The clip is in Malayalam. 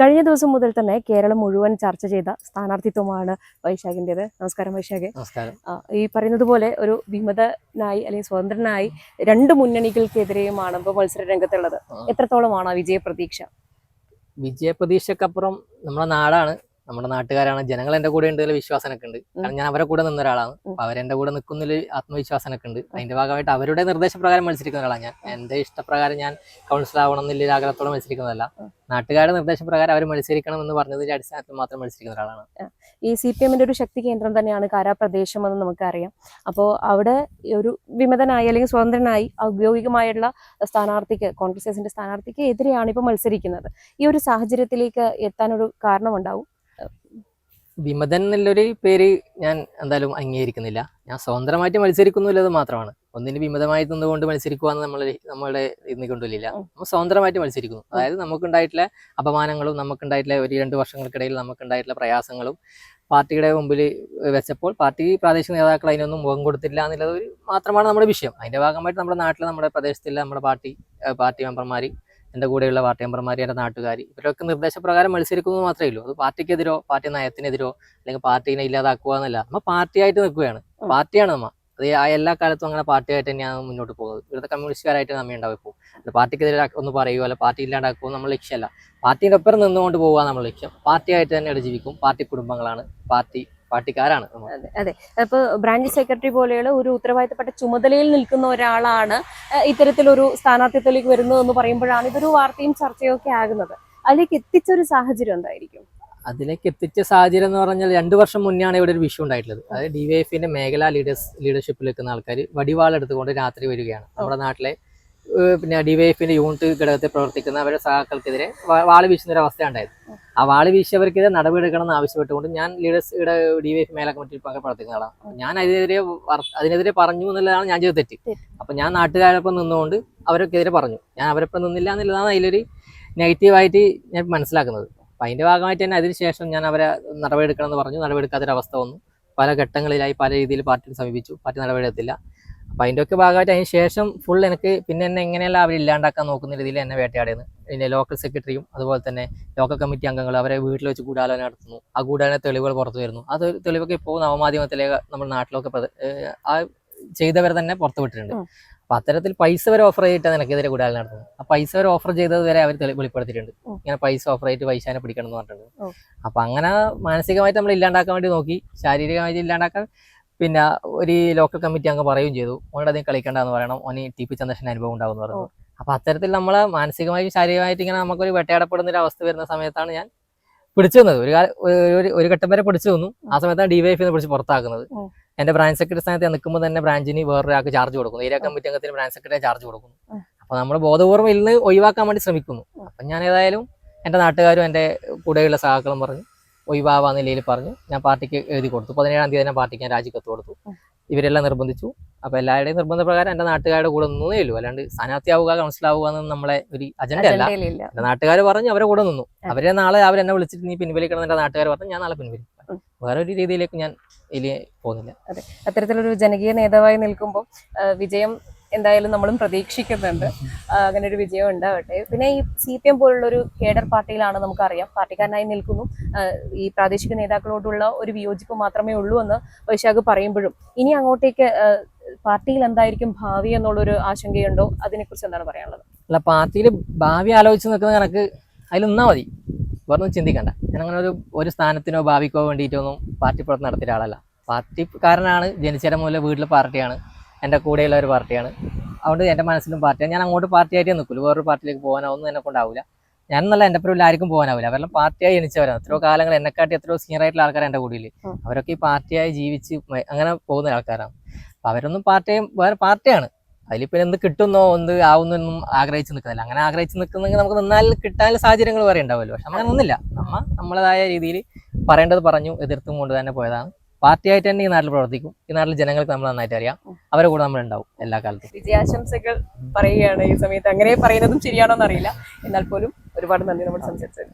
കഴിഞ്ഞ ദിവസം മുതൽ തന്നെ കേരളം മുഴുവൻ ചർച്ച ചെയ്ത സ്ഥാനാർത്ഥിത്വമാണ് വൈശാഖിന്റെത് നമസ്കാരം വൈശാഖ്. നമസ്കാരം. ഈ പറയുന്നത് പോലെ ഒരു വിമതനായി അല്ലെങ്കിൽ സ്വതന്ത്രനായി രണ്ട് മുന്നണികൾക്കെതിരെയുമാണ് ഇപ്പോൾ മത്സര രംഗത്തുള്ളത്. എത്രത്തോളമാണ് വിജയപ്രതീക്ഷ? വിജയ വിജയപ്രതീക്ഷക്കപ്പുറം നമ്മുടെ നാടാണ്. നമ്മുടെ നാട്ടുകാരാണ്. ജനങ്ങൾ എന്റെ കൂടെ ഉണ്ട് വിശ്വാസനൊക്കെ ഉണ്ട്. കാരണം ഞാൻ അവരെ കൂടെ നിന്ന ഒരാളാണ്. അവരെന്റെ കൂടെ നിൽക്കുന്നതിൽ ആത്മവിശ്വാസനൊക്കെ ഉണ്ട്. അതിന്റെ ഭാഗമായിട്ട് അവരുടെ നിർദ്ദേശപ്രകാരം മത്സരിക്കുന്ന ഒരാളാണ് ഞാൻ. എന്റെ ഇഷ്ടപ്രകാരം ഞാൻ കൗൺസിലർ ആവണം എന്നുള്ള ആഗ്രഹത്തോടെ മത്സരിക്കുന്നതല്ല. നാട്ടുകാരുടെ നിർദ്ദേശപ്രകാരം അവർ മത്സരിക്കണം എന്ന് പറഞ്ഞതിന്റെ അടിസ്ഥാനത്തിൽ മാത്രം മത്സരിക്കുന്ന ഒരാളാണ്. ഈ സി പി എമ്മിന്റെ ഒരു ശക്തി കേന്ദ്രം തന്നെയാണ് കാരാപ്രദേശം എന്ന് നമുക്കറിയാം. അപ്പോൾ അവിടെ ഒരു വിമതനായി അല്ലെങ്കിൽ സ്വതന്ത്രനായി ഔദ്യോഗികമായുള്ള സ്ഥാനാർത്ഥിക്ക് കോൺഗ്രസ് എസിന്റെ സ്ഥാനാർത്ഥിക്ക് എതിരെയാണ് ഇപ്പോൾ മത്സരിക്കുന്നത്. ഈ ഒരു സാഹചര്യത്തിലേക്ക് എത്താനൊരു കാരണമുണ്ടാവും? വിമതൻ എന്നുള്ളൊരു പേര് ഞാൻ എന്തായാലും അംഗീകരിക്കുന്നില്ല. ഞാൻ സ്വതന്ത്രമായിട്ട് മത്സരിക്കുന്നില്ലത് മാത്രമാണ്. ഒന്നിന് വിമതമായി നിന്നുകൊണ്ട് മത്സരിക്കുക എന്ന് നമ്മൾ നമ്മളെ ഇന്ന് കൊണ്ടില്ല. നമ്മൾ സ്വതന്ത്രമായിട്ട് മത്സരിക്കുന്നു. അതായത് നമുക്കുണ്ടായിട്ടുള്ള അപമാനങ്ങളും നമുക്കുണ്ടായിട്ടുള്ള ഒരു രണ്ട് വർഷങ്ങൾക്കിടയിൽ നമുക്കുണ്ടായിട്ടുള്ള പ്രയാസങ്ങളും പാർട്ടിയുടെ മുമ്പിൽ വെച്ചപ്പോൾ പാർട്ടി പ്രാദേശിക നേതാക്കൾ അതിനൊന്നും മുഖം കൊടുത്തില്ല എന്നുള്ളത് മാത്രമാണ് നമ്മുടെ വിഷയം. അതിന്റെ ഭാഗമായിട്ട് നമ്മുടെ നാട്ടിൽ നമ്മുടെ പ്രദേശത്തുള്ള നമ്മുടെ പാർട്ടി പാർട്ടി മെമ്പർമാർ എന്റെ കൂടെയുള്ള പാർട്ടി മെമ്പർമാർ എന്റെ നാട്ടുകാർ ഇവരൊക്കെ നിർദ്ദേശപ്രകാരം മത്സരിക്കുന്നു മാത്രമേ ഉള്ളൂ. അത് പാർട്ടിക്കെതിരോ പാർട്ടി നയത്തിനെതിരോ അല്ലെങ്കിൽ പാർട്ടീനെ ഇല്ലാതാക്കുക എന്നല്ല. നമ്മൾ പാർട്ടിയായിട്ട് നിൽക്കുകയാണ്. പാർട്ടിയാണ് നമ്മ. അത് ആ എല്ലാ കാലത്തും അങ്ങനെ പാർട്ടിയായിട്ട് തന്നെയാണ് മുന്നോട്ട് പോകുന്നത്. ഇവിടുത്തെ കമ്മ്യൂണിസ്റ്റുകാരായിട്ട് നമ്മ ഉണ്ടാവും ഇപ്പോൾ പാർട്ടിക്കെതിരെ ഒന്ന് പറയുമോ അല്ല പാർട്ടി ഇല്ലാണ്ടാക്കുമോ നമ്മൾ ലക്ഷ്യമല്ല. പാർട്ടിയുടെ ഒപ്പം നിന്നുകൊണ്ട് പോകുക നമ്മൾ ലക്ഷ്യം. പാർട്ടിയായിട്ട് തന്നെ ഇവിടെ ജീവിക്കും. പാർട്ടി കുടുംബങ്ങളാണ്. പാർട്ടി പാർട്ടിക്കാരാണ് അതെ അതെ. അപ്പോൾ ബ്രാഞ്ച് സെക്രട്ടറി പോലെയുള്ള ഒരു ഉത്തരവാദിത്തപ്പെട്ട ചുമതലയിൽ നിൽക്കുന്ന ഒരാളാണ് ഇത്തരത്തിലൊരു സ്ഥാനാർത്ഥിത്വത്തിലേക്ക് വരുന്നത് എന്ന് പറയുമ്പോഴാണ് ഇതൊരു വാർത്തയും ചർച്ചയും ഒക്കെ ആകുന്നത്. അതിലേക്ക് എത്തിച്ച ഒരു സാഹചര്യം എന്തായിരിക്കും? അതിലേക്ക് എത്തിച്ച സാഹചര്യം എന്ന് പറഞ്ഞാൽ രണ്ടു വർഷം മുന്നെയാണ് ഇവിടെ ഒരു വിഷയം ഉണ്ടായിട്ടുള്ളത്. അതായത് ഡിവൈഎഫിന്റെ മേഖലാ ലീഡേഴ്സ് ലീഡർഷിപ്പിൽ നിൽക്കുന്ന ആൾക്കാർ വടിവാൾ എടുത്തുകൊണ്ട് രാത്രി വരികയാണ്. നമ്മുടെ നാട്ടിലെ പിന്നെ ഡിവൈഎഫിന്റെ യൂണിറ്റ് ഘടകത്തിൽ പ്രവർത്തിക്കുന്ന അവരുടെ സഹാക്കൾക്കെതിരെ വാ- വാൾ വീശുന്ന ഒരു അവസ്ഥ ഉണ്ടായത്. ആ വാൾ വീശിയവർക്കെതിരെ നടപടിയെടുക്കണം എന്ന് ആവശ്യപ്പെട്ടുകൊണ്ട് ഞാൻ ലീഡേഴ്സ് ഇവിടെ ഡിവൈഎഫ് മേഖല കമ്മിറ്റിയിൽ പങ്കെ പ്രവർത്തിക്കുന്ന ആളാണ് അപ്പൊ ഞാൻ അതിനെതിരെ അതിനെതിരെ പറഞ്ഞു എന്നുള്ളതാണ് ഞാൻ ചെയ്ത തെറ്റ്. അപ്പൊ ഞാൻ നാട്ടുകാരൊപ്പം നിന്നുകൊണ്ട് അവർക്കെതിരെ പറഞ്ഞു. ഞാൻ അവരൊപ്പം നിന്നില്ല എന്നുള്ളതാണ് അതിലൊരു നെഗറ്റീവായിട്ട് ഞാൻ മനസ്സിലാക്കുന്നത്. അപ്പൊ അതിന്റെ ഭാഗമായിട്ട് തന്നെ അതിനുശേഷം ഞാൻ അവരെ നടപടിയെടുക്കണം എന്ന് പറഞ്ഞു. നടപടിയെടുക്കാത്തൊരവസ്ഥ വന്നു. പല ഘട്ടങ്ങളിലായി പല രീതിയിൽ പാർട്ടിയെ സമീപിച്ചു. പാർട്ടി നടപടിയെടുത്തില്ല. അപ്പൊ അതിന്റെ ഒക്കെ ഭാഗമായിട്ട് അതിന് ശേഷം ഫുൾ എനിക്ക് പിന്നെ എന്നെ എങ്ങനെയല്ല അവർ ഇല്ലാണ്ടാക്കാൻ നോക്കുന്ന രീതിയിൽ എന്നെ വേട്ടയാടിയത്. പിന്നെ ലോക്കൽ സെക്രട്ടറിയും അതുപോലെ തന്നെ ലോക്കൽ കമ്മിറ്റി അംഗങ്ങൾ അവരെ വീട്ടിൽ വെച്ച് ഗൂഢാലോചന നടത്തുന്നു. ആ ഗൂഢാലോചന തെളിവുകൾ പുറത്തു വരുന്നു. അത് തെളിവൊക്കെ ഇപ്പോൾ നവമാധ്യമത്തിലെ നമ്മുടെ നാട്ടിലൊക്കെ ആ ചെയ്തവർ തന്നെ പുറത്തു വിട്ടിട്ടുണ്ട്. അപ്പം അത്തരത്തിൽ പൈസ വരെ ഓഫർ ചെയ്തിട്ടാണ് എനിക്കെതിരെ ഗൂഢാലോചന നടത്തുന്നത്. ആ പൈസ വരെ ഓഫർ ചെയ്തത് വരെ അവർ വെളിപ്പെടുത്തിയിട്ടുണ്ട്. ഇങ്ങനെ പൈസ ഓഫർ ചെയ്തിട്ട് പൈസനെ പിടിക്കണം എന്ന് പറഞ്ഞിട്ടുണ്ട്. അപ്പം അപ്പൊ അങ്ങനെ മാനസികമായിട്ട് നമ്മൾ ഇല്ലാണ്ടാക്കാൻ വേണ്ടി നോക്കി. ശാരീരികമായിട്ട് ഇല്ലാണ്ടാക്കാൻ പിന്നെ ഒരു ലോക്കൽ കമ്മിറ്റി അങ്ങ് പറയുകയും ചെയ്തു. ഓനോട് അധികം കളിക്കണ്ടെന്ന് പറയണം. ഓന് ടി പി ചന്ദ്രശേഖരൻ അനുഭവം ഉണ്ടാവും പറഞ്ഞു. അപ്പൊ അത്തരത്തിൽ നമ്മളെ മാനസികമായും ശാരീരികമായിട്ട് ഇങ്ങനെ നമുക്കൊരു വെട്ടയാടപ്പെടുന്ന ഒരു അവസ്ഥ വരുന്ന സമയത്താണ് ഞാൻ പിടിച്ചു വന്നത്. ഒരു ഒരു- ഘട്ടം വരെ പിടിച്ചു വന്നു ആ സമയത്താണ് ഡിവൈഎഫ് പിടിച്ച് പുറത്താക്കുന്നത്. എന്റെ ബ്രാഞ്ച് സെക്രട്ടറി സ്ഥാനത്ത് നിൽക്കുമ്പോൾ തന്നെ ബ്രാഞ്ചിന് വേറൊരാൾക്ക് ചാർജ് കൊടുക്കുന്നു. ഏരിയ കമ്മിറ്റി അംഗത്തിന് ബ്രാഞ്ച് സെക്രട്ടറി ചാർജ് കൊടുക്കുന്നു. അപ്പൊ നമ്മൾ ബോധപൂർവം ഇന്ന് ഒഴിവാക്കാൻ വേണ്ടി ശ്രമിക്കുന്നു. അപ്പൊ ഞാൻ ഏതായാലും എന്റെ നാട്ടുകാരും എന്റെ കൂടെയുള്ള സഹാക്കളും പറഞ്ഞു ഒഴിവാവാ നിലയിൽ പറഞ്ഞു. ഞാൻ പാർട്ടിക്ക് എഴുതി കൊടുത്തു. പതിനേഴാം തീയതി തന്നെ പാർട്ടിക്ക് ഞാൻ രാജിക്കത്ത് കൊടുത്തു. ഇവരെല്ലാം നിർബന്ധിച്ചു. അപ്പൊ എല്ലാവരുടെയും നിർബന്ധപ്രകാരം എന്റെ നാട്ടുകാരുടെ കൂടെ നിന്നേ ഉള്ളൂ. അല്ലാണ്ട് സ്ഥാനാർത്ഥിയാവുക കൗൺസിലാവുക എന്ന് നമ്മളെ ഒരു അജണ്ട അല്ല എന്റെ നാട്ടുകാർ പറഞ്ഞു അവരെ കൂടെ നിന്നു. അവരെ നാളെ അവരെന്നെ വിളിച്ചിട്ട് നീ പിൻവലിക്കണം എന്റെ നാട്ടുകാർ പറഞ്ഞു. ഞാൻ നാളെ പിൻവലിക്കും. വേറൊരു വേറെ ഒരു രീതിയിലേക്ക് ഞാൻ ഇതിൽ പോകുന്നില്ല. അത്തരത്തിലൊരു ജനകീയ നേതാവായി നിൽക്കുമ്പോൾ വിജയം എന്തായാലും നമ്മളും പ്രതീക്ഷിക്കുന്നുണ്ട്. അങ്ങനെ ഒരു വിജയം ഉണ്ടാവട്ടെ. പിന്നെ ഈ സി പി എം പോലുള്ള ഒരു കേഡർ പാർട്ടിയിലാണ് നമുക്കറിയാം. പാർട്ടിക്കാരനായി നിൽക്കുന്നു. ഈ പ്രാദേശിക നേതാക്കളോടുള്ള ഒരു വിയോജിപ്പ് മാത്രമേ ഉള്ളൂ എന്ന് വൈശാഖ് പറയുമ്പോഴും. ഇനി അങ്ങോട്ടേക്ക് പാർട്ടിയിൽ എന്തായിരിക്കും ഭാവി എന്നുള്ളൊരു ആശങ്കയുണ്ടോ? അതിനെക്കുറിച്ച് എന്താണ് പറയാനുള്ളത്? അല്ല പാർട്ടിയിൽ ഭാവി ആലോചിച്ച് നിൽക്കുന്ന കണക്ക് അതിൽ നിന്നാൽ മതി. വേറെ ചിന്തിക്കണ്ട. ഞാൻ അങ്ങനെ ഒരു ഒരു സ്ഥാനത്തിനോ ഭാവിക്കോ വേണ്ടിയിട്ടൊന്നും പാർട്ടി പുറത്ത് നടത്തിയ ആളല്ല പാർട്ടിക്കാരനാണ് ജനിച്ചേരം മുതലേ വീട്ടിലെ പാർട്ടിയാണ്. എന്റെ കൂടെയുള്ള ഒരു പാർട്ടിയാണ്. അതുകൊണ്ട് എന്റെ മനസ്സിലും പാർട്ടിയാണ് ഞാൻ അങ്ങോട്ട് പാർട്ടിയായിട്ടേ നിൽക്കില്ല വേറൊരു പാർട്ടിയിലേക്ക് പോകാനൊന്നും എന്നെ കൊണ്ടാവില്ല ഞാൻ എന്നല്ല എന്റെ പേരിൽ ആർക്കും പോകാനാവില്ല അവരെല്ലാം പാർട്ടിയായി ജനിച്ചവരാണ് എത്രയോ കാലങ്ങൾ എന്നെക്കാട്ടി എത്രയോ സീനിയർ ആയിട്ടുള്ള ആൾക്കാർ എന്റെ കൂടിയിൽ അവരൊക്കെ ഈ പാർട്ടിയായി ജീവിച്ച് അങ്ങനെ പോകുന്ന ആൾക്കാരാണ്. അപ്പം അവരൊന്നും പാർട്ടിയും വേറെ പാർട്ടിയാണ്. അതിലിപ്പോ എന്ത് കിട്ടുന്നോ എന്ത് ആവുന്നോ എന്നും ആഗ്രഹിച്ച് നിൽക്കുന്നില്ല. അങ്ങനെ ആഗ്രഹിച്ച് നിൽക്കുന്നെങ്കിൽ നമുക്ക് നിന്നാൽ കിട്ടാൻ സാഹചര്യങ്ങൾ വേറെ ഉണ്ടാവുമല്ലോ. പക്ഷെ അങ്ങനെ ഒന്നുമില്ല നമ്മ നമ്മളതായ രീതിയിൽ പറയേണ്ടത് പറഞ്ഞു എതിർത്തും കൊണ്ട് തന്നെ പോയതാണ്. പാർട്ടിയായിട്ട് തന്നെ ഈ നാട്ടിൽ പ്രവർത്തിക്കും. ഈ നാട്ടിൽ ജനങ്ങൾക്ക് നമ്മൾ നന്നായിട്ട് അറിയാം. അവരെ കൂടെ നമ്മൾ ഉണ്ടാവും എല്ലാ കാലത്തും. വിജയാശംസകൾ പറയുകയാണ് ഈ സമയത്ത്. അങ്ങനെ പറയുന്നതും ശരിയാണോ എന്നറിയില്ല എന്നാൽ പോലും ഒരുപാട് നന്ദി. നമ്മൾ സംസാരിച്ചത്